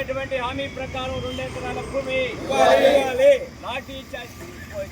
ఇచ్చినటువంటి హామీ ప్రకారం రెండు ఎకరాల భూమి లాఠీ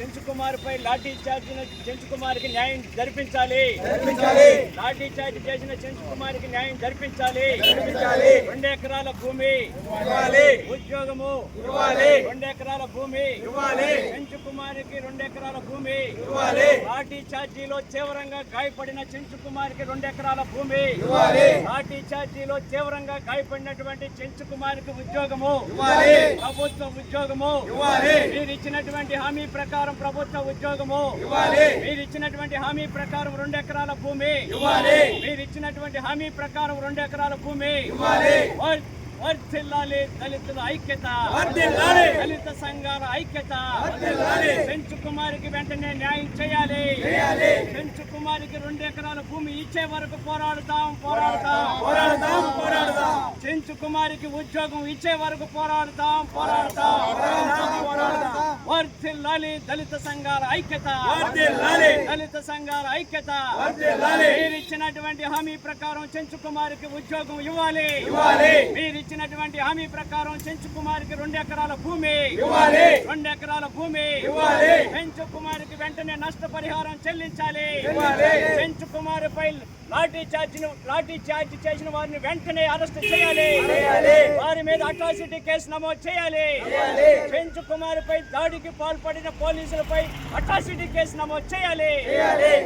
చార్జ్ చెంచు కుమార్ పై లాఠీ చార్జిన చెంచు కుమార్కి న్యాయం జరిపించాలి. లాఠీ చార్జ్ చేసిన చెంచు కుమార్కి న్యాయం జరిపించాలి. రెండు ఎకరాల భూమి. ఉద్యోగము. రెండు ఎకరాల భూమి. చెంచు కుమార్కి రెండు ఎకరాల భూమి. లాఠీ చార్జీలో తీవ్రంగా గాయపడిన చెంచు కుమార్కి రెండు ఎకరాల భూమి. లాఠీ చార్జీలో తీవ్రంగా గాయపడినటువంటి చెంచు కుమార్కి ఉద్యోగము ప్రభుత్వ ఉద్యోగము. మీరు ఇచ్చినటువంటి హామీ ప్రకారం ప్రభుత్వ ఉద్యోగము. మీరు ఇచ్చినటువంటి హామీ ప్రకారం రెండు ఎకరాల భూమి. మీరు ఇచ్చినటువంటి హామీ ప్రకారం రెండు ఎకరాల భూమి. వర్ధిల్లాలి దళితుల ఐక్యత. దళిత సంఘాల ఐక్యత. పెంచు కుమారికి వెంటనే న్యాయం చేయాలి. పెంచు కుమారికి రెండు ఎకరాల భూమి ఇచ్చే వరకు పోరాడుతాం పోరాడుతాం. పోరాడుతాం పోరాడుతాం. చెంచు కుమారికి ఉద్యోగం ఇచ్చే వరకు పోరాడుతాం పోరాడుతాం. పోరాడుతాం వర్ధిల్లాలి దళిత సంఘాల ఐక్యత. దళిత సంఘాల ఐక్యత. మీరు ఇచ్చినటువంటి హామీ ప్రకారం చెంచు కుమారికి ఉద్యోగం ఇవ్వాలి. మీరు ఇచ్చినటువంటి హామీ ప్రకారం చెంచు కుమారికి రెండు ఎకరాల భూమి. రెండు ఎకరాల భూమి. చెంచు కుమారికి వెంటనే నష్టపరిహారం చెల్లించాలి. చెంచు కుమారుపై లాఠీ చార్జ్ లాఠీ చార్జ్ చేసిన వారిని వెంటనే అరెస్ట్ చేయాలి. వారి మీద అట్రాసిటీ కేసు నమోదు చేయాలి. చెంచు కుమారుపై దాడికి పాల్పడిన పోలీసులపై అట్రాసిటీ కేసు నమోదు చేయాలి.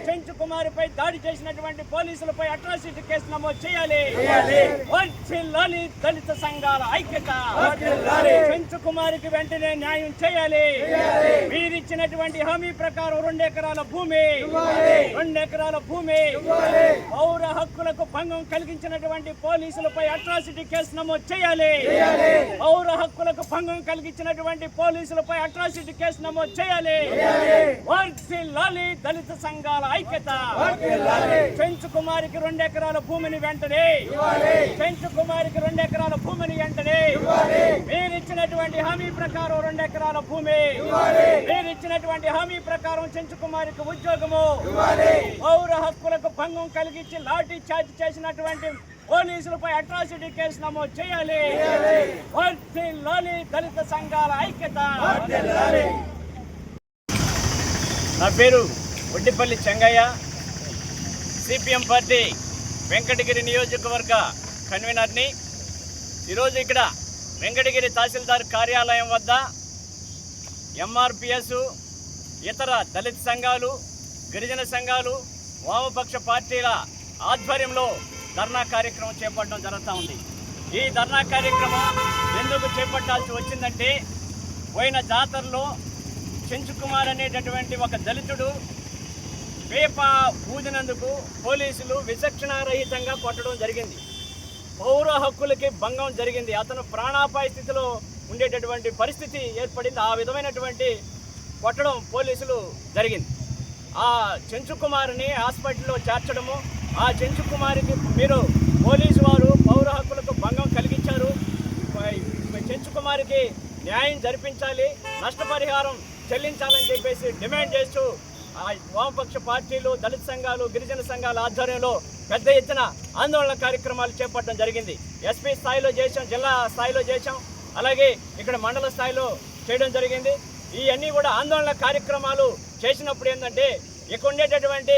చెంచు కుమారుపై దాడి చేసినటువంటి పోలీసులపై అట్రాసిటీ కేసు నమోదు చేయాలి. వర్ధిల్లాలి సంఘాల ఐక్యత. చెంచు కుమారికి వెంటనే న్యాయం చేయాలి. మీరిచ్చినటువంటి హామీ ప్రకారం రెండు ఎకరాల భూమి. రెండు ఎకరాల భూమి. పౌర హక్కులకు భంగం కలిగించినటువంటి పోలీసులపై అట్రాసిటీ కేసు నమోదు చేయాలి. పౌర హక్కులకు భంగం కలిగించినటువంటి పోలీసులపై అట్రాసిటీ కేసు నమోదు చేయాలి. వర్ధిల్లాలి దళిత సంఘాల ఐక్యత. చెంచు కుమారికి రెండు ఎకరాల భూమిని వెంటనే. చెంచు కుమారికి రెండు ఎకరాల భూమిని వెంటనే మీరు ఇచ్చినటువంటి హామీ ప్రకారం రెండు ఎకరాల భూమి. మీరు ఇచ్చినటువంటి హామీ ప్రకారం చెంచు కుమారికి ఉద్యోగము పౌర హక్కులకు భంగం కలిగించి లాఠీ చార్జ్ చేసినటువంటి పోలీసులపై అట్రాసిటీ కేసు నమోదు చేయాలి. దళిత సంఘాల ఐక్యత. నా పేరు ఒడ్డిపల్లి చెంగయ్య. సిపిఎం పార్టీ వెంకటగిరి నియోజకవర్గ కన్వీనర్ని ఈరోజు ఇక్కడ వెంకటగిరి తహసీల్దార్ కార్యాలయం వద్ద ఎంఆర్పిఎస్ ఇతర దళిత సంఘాలు గిరిజన సంఘాలు వామపక్ష పార్టీల ఆధ్వర్యంలో ధర్నా కార్యక్రమం చేపట్టడం జరుగుతూ ఉంది. ఈ ధర్నా కార్యక్రమం ఎందుకు చేపట్టాల్సి వచ్చిందంటే పోయిన జాతరలో చెంచుకుమార్ అనేటటువంటి ఒక దళితుడు వేప ఊదినందుకు పోలీసులు విచక్షణారహితంగా కొట్టడం జరిగింది. పౌర హక్కులకి భంగం జరిగింది. అతను ప్రాణాపాయ స్థితిలో ఉండేటటువంటి పరిస్థితి ఏర్పడింది. ఆ విధమైనటువంటి కొట్టడం పోలీసులు జరిగింది. ఆ చెంచు కుమారుని హాస్పిటల్లో చేర్చడము ఆ చెంచు కుమారికి మీరు పోలీసు వారు పౌర హక్కులకు భంగం కలిగించారు. చెంచు కుమారికి న్యాయం జరిపించాలి నష్టపరిహారం చెల్లించాలని చెప్పేసి డిమాండ్ చేస్తూ వామపక్ష పార్టీలు దళిత సంఘాలు గిరిజన సంఘాల ఆధ్వర్యంలో పెద్ద ఎత్తున ఆందోళన కార్యక్రమాలు చేపట్టడం జరిగింది. ఎస్పీ స్థాయిలో చేసాం జిల్లా స్థాయిలో చేసాం అలాగే ఇక్కడ మండల స్థాయిలో చేయడం జరిగింది. ఇవన్నీ కూడా ఆందోళన కార్యక్రమాలు చేసినప్పుడు ఏంటంటే ఇక్కడ ఉండేటటువంటి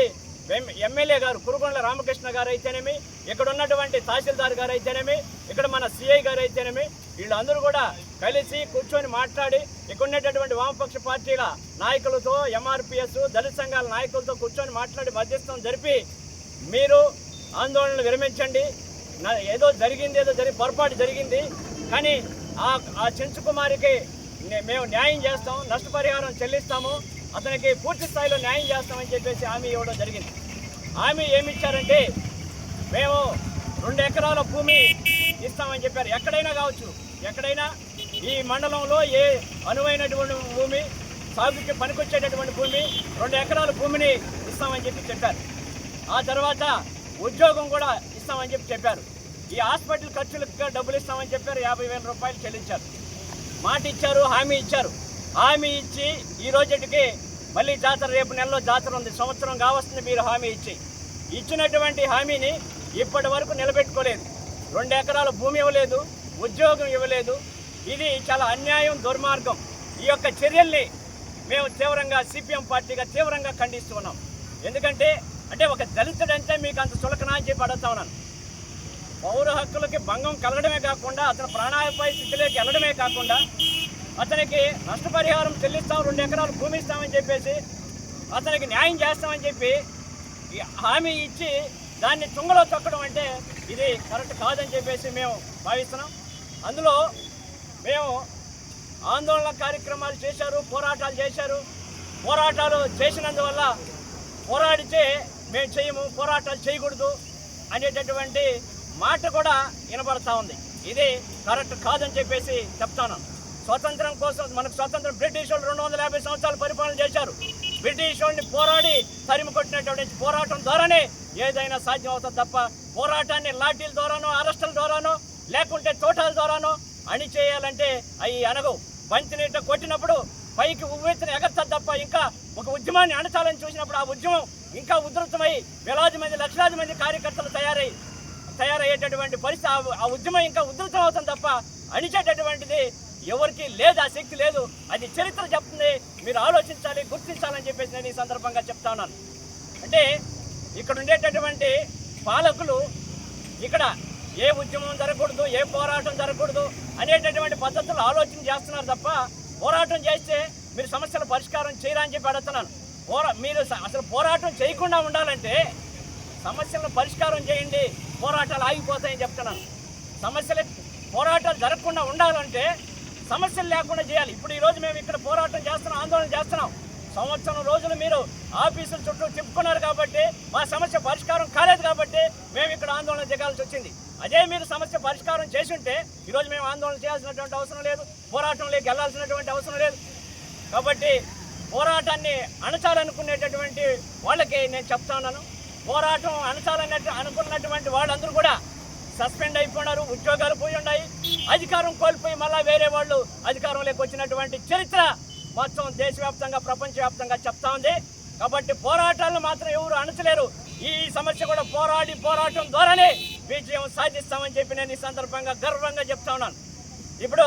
ఎమ్మెల్యే గారు కురుగొండల రామకృష్ణ గారు అయితేనేమి ఇక్కడ ఉన్నటువంటి తహసీల్దార్ గారు అయితేనేమి ఇక్కడ మన సిఐ గారు అయితేనేమి వీళ్ళందరూ కూడా కలిసి కూర్చొని మాట్లాడి ఇక్కడ ఉండేటటువంటి వామపక్ష పార్టీల నాయకులతో ఎంఆర్పిఎస్ దళిత సంఘాల నాయకులతో కూర్చొని మాట్లాడి మధ్యస్థం జరిపి మీరు ఆందోళనలు విరమించండి. నా- ఏదో జరిగింది ఏదో జరిగి పొరపాటు జరిగింది కానీ ఆ ఆ మేము న్యాయం చేస్తాం నష్టపరిహారం చెల్లిస్తాము. అతనికి పూర్తి స్థాయిలో న్యాయం చేస్తామని చెప్పేసి హామీ ఇవ్వడం జరిగింది. హామీ ఏమి ఇచ్చారంటే మేము రెండు ఎకరాల భూమి ఇస్తామని చెప్పారు. ఎక్కడైనా కావచ్చు. ఎక్కడైనా ఈ మండలంలో ఏ అనువైనటువంటి భూమి సాగుకి పనికొచ్చేటటువంటి భూమి రెండు ఎకరాల భూమిని ఇస్తామని చెప్పి చెప్పారు. ఆ తర్వాత ఉద్యోగం కూడా ఇస్తామని చెప్పి చెప్పారు. ఈ హాస్పిటల్ ఖర్చులకు డబ్బులు ఇస్తామని చెప్పారు. యాభై వేల రూపాయలు చెల్లించారు. మాట ఇచ్చారు హామీ ఇచ్చారు. హామీ ఇచ్చి ఈ రోజుకి మళ్ళీ జాతర రేపు నెలలో జాతర ఉంది. సంవత్సరం కావస్తుంది మీరు హామీ ఇచ్చి. ఇచ్చినటువంటి హామీని ఇప్పటి వరకు నిలబెట్టుకోలేదు. రెండు ఎకరాల భూమి ఇవ్వలేదు ఉద్యోగం ఇవ్వలేదు. ఇది చాలా అన్యాయం దుర్మార్గం. ఈ యొక్క చర్యల్ని మేము తీవ్రంగా సిపిఎం పార్టీగా తీవ్రంగా ఖండిస్తున్నాం. ఎందుకంటే అంటే ఒక దళితుడంటే మీకు అంత చులకన అని చెప్పి అడుగుతా ఉన్నాను. పౌర హక్కులకి భంగం కలగడమే కాకుండా అతను ప్రాణాయపై స్థితిలోకి వెళ్ళడమే కాకుండా అతనికి నష్టపరిహారం చెల్లిస్తాం రెండు ఎకరాలు భూమి ఇస్తామని చెప్పేసి అతనికి న్యాయం చేస్తామని చెప్పి హామీ ఇచ్చి దాన్ని తుంగలో తొక్కడం అంటే ఇది కరెక్ట్ కాదని చెప్పేసి మేము భావిస్తున్నాం. అందులో మేము ఆందోళన కార్యక్రమాలు చేశారు పోరాటాలు చేశారు. పోరాటాలు చేసినందువల్ల పోరాడితే మేము చేయము పోరాటాలు చేయకూడదు అనేటటువంటి మాట కూడా వినబడతా ఉంది. ఇది కరెక్ట్ కాదని చెప్పేసి చెప్తాను. స్వతంత్రం కోసం మనకు స్వతంత్రం బ్రిటిష్ వాళ్ళు రెండు వందల యాభై సంవత్సరాలు పరిపాలన చేశారు. బ్రిటిష్ వాళ్ళని పోరాడి తరిమి కొట్టినటువంటి పోరాటం ద్వారానే ఏదైనా సాధ్యం అవుతుంది తప్ప పోరాటాన్ని లాఠీల ద్వారానో అరెస్టుల ద్వారానో లేకుంటే తోటాల ద్వారానో అణి చేయాలంటే అవి అనగవు బంతి నీట కొట్టినప్పుడు పైకి ఉవ్వెత్తిన ఎగర్తది తప్ప ఇంకా ఒక ఉద్యమాన్ని అణచాలని చూసినప్పుడు ఆ ఉద్యమం ఇంకా ఉధృతమై వేలాది మంది లక్షలాది మంది కార్యకర్తలు తయారై తయారయ్యేటటువంటి పరిస్థితి ఆ ఉద్యమం ఇంకా ఉధృతం అవుతుంది తప్ప అణిచేటటువంటిది ఎవరికి లేదు ఆ శక్తి లేదు. అది చరిత్ర చెప్తుంది. మీరు ఆలోచించాలి గుర్తించాలని చెప్పేసి నేను ఈ సందర్భంగా చెప్తా ఉన్నాను. అంటే ఇక్కడ ఉండేటటువంటి పాలకులు ఇక్కడ ఏ ఉద్యమం జరగకూడదు ఏ పోరాటం జరగకూడదు అనేటటువంటి పద్ధతులు ఆలోచన చేస్తున్నారు తప్ప పోరాటం చేస్తే మీరు సమస్యల పరిష్కారం చేయాలని చెప్పి అడుగుతున్నాను. పోరా మీరు అసలు పోరాటం చేయకుండా ఉండాలంటే సమస్యలను పరిష్కారం చేయండి పోరాటాలు ఆగిపోతాయని చెప్తున్నాను. సమస్యలు పోరాటాలు జరగకుండా ఉండాలంటే సమస్యలు లేకుండా చేయాలి. ఇప్పుడు ఈ రోజు మేము ఇక్కడ పోరాటం చేస్తున్నాం ఆందోళన చేస్తున్నాం. సంవత్సరం రోజులు మీరు ఆఫీసుల చుట్టూ తిప్పుకున్నారు కాబట్టి మా సమస్య పరిష్కారం కాలేదు కాబట్టి మేము ఇక్కడ ఆందోళన చేయాల్సి వచ్చింది. అదే మీరు సమస్య పరిష్కారం చేసి ఉంటే ఈరోజు మేము ఆందోళన చేయాల్సినటువంటి అవసరం లేదు పోరాటంలోకి వెళ్ళాల్సినటువంటి అవసరం లేదు. కాబట్టి పోరాటాన్ని అణచాలనుకునేటటువంటి వాళ్ళకి నేను చెప్తా ఉన్నాను. పోరాటం అణచాలన్నట్టు అనుకున్నటువంటి వాళ్ళందరూ కూడా సస్పెండ్ అయిపోయినారు ఉద్యోగాలు పోయి ఉన్నాయి అధికారం కోల్పోయి మళ్ళా వేరే వాళ్ళు అధికారంలోకి వచ్చినటువంటి చరిత్ర మొత్తం దేశవ్యాప్తంగా ప్రపంచవ్యాప్తంగా చెప్తా ఉంది. కాబట్టి పోరాటాలను మాత్రం ఎవరు అణచలేరు. ఈ సమస్య కూడా పోరాడి పోరాటం ద్వారానే విజయం సాధిస్తామని చెప్పి నేను ఈ సందర్భంగా గర్వంగా చెప్తా ఉన్నాను. ఇప్పుడు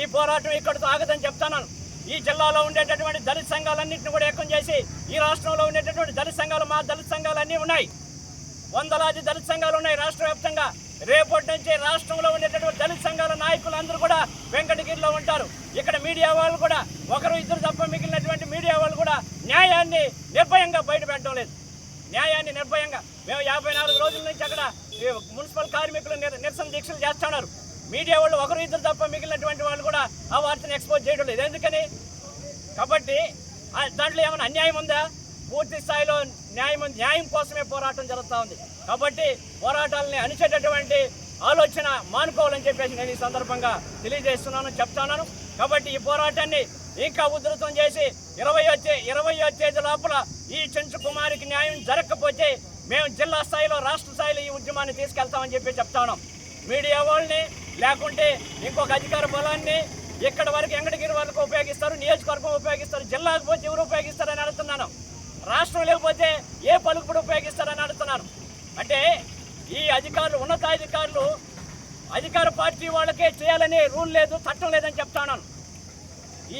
ఈ పోరాటం ఇక్కడితో ఆగదని చెప్తాను ఈ జిల్లాలో ఉండేటటువంటి దళిత సంఘాలన్నింటిని కూడా ఏకం చేసి ఈ రాష్ట్రంలో ఉండేటటువంటి దళిత సంఘాలు మా దళిత సంఘాలు అన్నీ ఉన్నాయి. వందలాది దళిత సంఘాలు ఉన్నాయి రాష్ట్ర వ్యాప్తంగా రేపటి నుంచి రాష్ట్రంలో ఉండేటటువంటి దళిత సంఘాల నాయకులు అందరూ కూడా వెంకటగిరిలో ఉంటారు. ఇక్కడ మీడియా వాళ్ళు కూడా ఒకరు ఇద్దరు తప్ప మిగిలినటువంటి మీడియా వాళ్ళు కూడా న్యాయాన్ని నిర్భయంగా బయట పెట్టడం లేదు. న్యాయాన్ని నిర్భయంగా. మేము యాభై నాలుగు రోజుల నుంచి అక్కడ మున్సిపల్ కార్మికులు నిరసన దీక్షలు చేస్తున్నారు మీడియా వాళ్ళు ఒకరు ఇద్దరు తప్ప మిగిలినటువంటి వాళ్ళు కూడా ఆ వార్తను ఎక్స్పోజ్ చేయడం లేదు. ఎందుకని? కాబట్టి దాంట్లో ఏమైనా అన్యాయం ఉందా? పూర్తి స్థాయిలో న్యాయం న్యాయం కోసమే పోరాటం జరుగుతూ ఉంది. కాబట్టి పోరాటాలని అణిచేటటువంటి ఆలోచన మానుకోవాలని చెప్పేసి నేను ఈ సందర్భంగా తెలియజేస్తున్నాను చెప్తున్నాను. కాబట్టి ఈ పోరాటాన్ని ఇంకా ఉధృతం చేసి ఇరవై వచ్చే ఇరవై తేదీ లోపల ఈ చెంచు కుమారికి న్యాయం జరగకపోతే మేము జిల్లా స్థాయిలో రాష్ట్ర స్థాయిలో ఈ ఉద్యమాన్ని తీసుకెళ్తామని చెప్పి చెప్తాను. మీడియా వాళ్ళని లేకుంటే ఇంకొక అధికార బలాన్ని ఇక్కడ వరకు ఎంగటగిరి వరకు ఉపయోగిస్తారు నియోజకవర్గం ఉపయోగిస్తారు జిల్లాకు పోతే ఎవరు ఉపయోగిస్తారు? రాష్ట్రం లేకపోతే ఏ పలుకుడు ఉపయోగిస్తారని అడుగుతున్నాను అంటే ఈ అధికారులు ఉన్నతాధికారులు అధికార పార్టీ వాళ్ళకే చేయాలనే రూల్ లేదు చట్టం లేదని చెప్తాను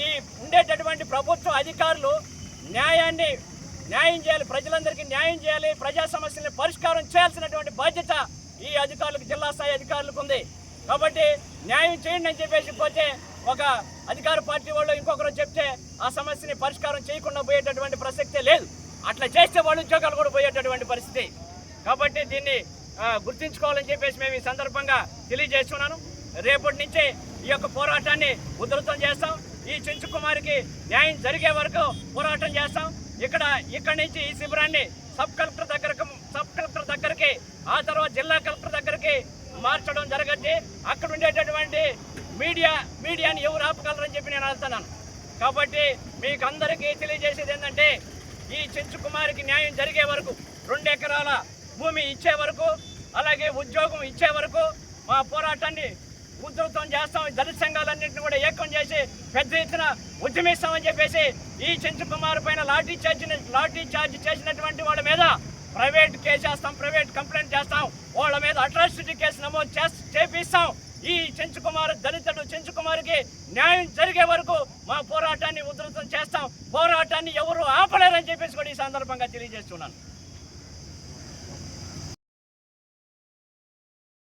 ఈ ఉండేటటువంటి ప్రభుత్వ అధికారులు న్యాయాన్ని న్యాయం చేయాలి ప్రజలందరికీ న్యాయం చేయాలి ప్రజా సమస్యల్ని పరిష్కారం చేయాల్సినటువంటి బాధ్యత ఈ అధికారులకు జిల్లా స్థాయి అధికారులకు ఉంది. కాబట్టి న్యాయం చేయండి అని చెప్పేసి పోతే ఒక అధికార పార్టీ వాళ్ళు ఇంకొకరు చెప్తే ఆ సమస్యని పరిష్కారం చేయకుండా పోయేటటువంటి ప్రసక్తే లేదు. అట్లా చేస్తే వాళ్ళు ఉద్యోగాలు కూడా పోయేటటువంటి పరిస్థితి. కాబట్టి దీన్ని గుర్తించుకోవాలని గుర్తుంచుకోవాలని చెప్పేసి మేము ఈ సందర్భంగా తెలియజేస్తున్నాను. రేపటి నుంచి ఈ యొక్క పోరాటాన్ని ఉధృతం చేస్తాం. ఈ చెంచు కుమారికి న్యాయం జరిగే వరకు పోరాటం చేస్తాం. ఇక్కడ ఇక్కడి నుంచి ఈ శిబిరాన్ని సబ్ కలెక్టర్ దగ్గరకు సబ్ కలెక్టర్ దగ్గరికి ఆ తర్వాత జిల్లా కలెక్టర్ దగ్గరికి మార్చడం జరగద్ది. అక్కడ ఉండేటటువంటి మీడియా మీడియాని ఎవరు ఆపగలరని చెప్పి నేను అడుగుతున్నాను కాబట్టి మీకు అందరికీ తెలియజేసేది ఏంటంటే ఈ చెంచు కుమారికి న్యాయం జరిగే వరకు రెండు ఎకరాల భూమి ఇచ్చే వరకు అలాగే ఉద్యోగం ఇచ్చే వరకు మా పోరాటాన్ని ఉధృతం చేస్తాం. దళిత సంఘాలన్నింటినీ కూడా ఏకం చేసి పెద్ద ఎత్తున ఉద్యమిస్తామని చెప్పేసి ఈ చెంచు కుమార్ పైన లాఠీ చార్జ్ లాఠీ చార్జ్ చేసినటువంటి వాళ్ళ మీద ప్రైవేట్ కేసు చేస్తాం ప్రైవేట్ కంప్లైంట్ చేస్తాం. వాళ్ళ మీద అట్రాసిటీ కేసు నమోదు చేస్- చేపిస్తాం. ఈ చెంచు కుమార్ దళితుడు చెంచు కుమార్కి న్యాయం జరిగే వరకు మా పోరాటాన్ని ఉధృతం చేస్తాం. పోరాటాన్ని ఎవరు ఆపలేరని చెప్పేసి కూడా ఈ సందర్భంగా తెలియజేస్తున్నాను.